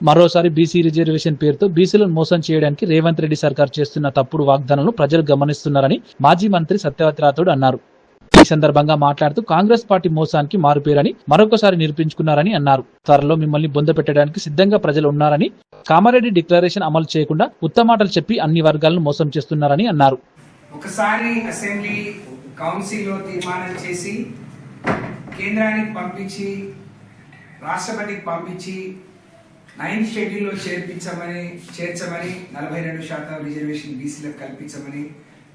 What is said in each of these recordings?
మరోసారి BC reservation పేరుతో బీసీలను మోసం చేయడానికి రేవంత్ రెడ్డి సర్కార్ చేస్తున్న తప్పుడు వాగ్దానాలను ప్రజలు గమనిస్తున్నారని మాజీ మంత్రి సత్యవతి రాథోడ్ అన్నారు. ఈ సందర్భంగా మాట్లాడుతూ కాంగ్రెస్ పార్టీ మోసానికి మారుపేరని మరొకసారి నిరూపించుకున్నారని అన్నారు. త్వరలో మిమ్మల్ని బొంద పెట్టడానికి సిద్ధంగా ప్రజలు ఉన్నారని కామారెడ్డి డిక్లరేషన్ అమలు చేయకుండా ఉత్తమాటలు చెప్పి అన్ని వర్గాలను మోసం చేస్తున్నారని అన్నారు. ఒకసారి అసెంబ్లీ కౌన్సిల్లో తీర్మానం చేసి కేంద్రానికి పంపించి రాష్ట్రపతికి పంపించి నైన్త్ షెడ్యూల్లో చేర్పించమని చేర్చమని నలభై రెండు శాతం రిజర్వేషన్ బీసీలకు కల్పించమని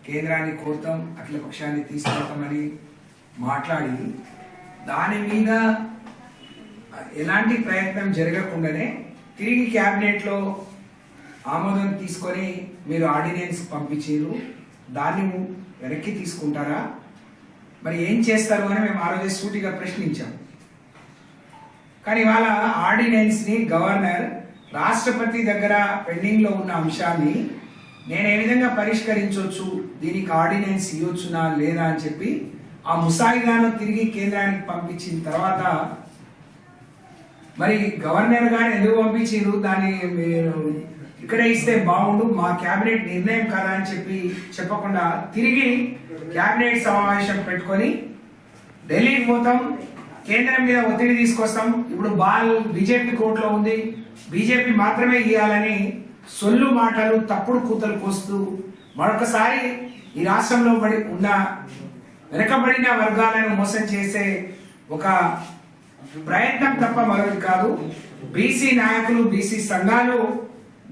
కేంద్రాన్ని కోరుతాం అఖిల పక్షాన్ని తీసుకెళ్తామని మాట్లాడి దాని మీద ఎలాంటి ప్రయత్నం జరగకుండానే తిరిగి క్యాబినెట్లో ఆమోదం తీసుకొని మీరు ఆర్డినెన్స్ పంపించారు దాన్ని వెనక్కి తీసుకుంటారా? మరి ఏం చేస్తారు అని మేము ఆ రోజు సూటిగా ప్రశ్నించాం. కానీ ఇవాళ ఆర్డినెన్స్ని గవర్నర్ రాష్ట్రపతి దగ్గర పెండింగ్లో ఉన్న అంశాన్ని నేను ఏ విధంగా పరిష్కరించవచ్చు దీనికి ఆర్డినెన్స్ ఇవ్వచ్చునా లేదా అని చెప్పి ఆ ముసాయిదాను తిరిగి కేంద్రానికి పంపించిన తర్వాత మరి గవర్నర్ గారు ఎందుకు పంపించారు దాన్ని మీరు ఇక్కడే ఇస్తే బాగుండు మా కేబినెట్ నిర్ణయం కదా అని చెప్పి చెప్పకుండా తిరిగి కేబినెట్ సమావేశం పెట్టుకొని ఢిల్లీకి పోతాం. కేంద్రం మీద ఒత్తిడి తీసుకొస్తాం. ఇప్పుడు బాల్ బీజేపీ కోర్టులో ఉంది. బీజేపీ మాత్రమే ఇవ్వాలని సొల్లు మాటలు తప్పుడు కూతలు కోస్తూ మరొకసారి ఈ రాష్ట్రంలో పడి ఉన్న వెనకబడిన వర్గాలను మోసం చేసే ఒక ప్రయత్నం తప్ప మరొకటి కాదు. బీసీ నాయకులు బీసీ సంఘాలు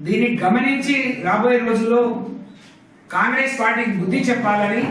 దీన్ని గమనించి రాబోయే రోజుల్లో కాంగ్రెస్ పార్టీకి బుద్ధి చెప్పాలని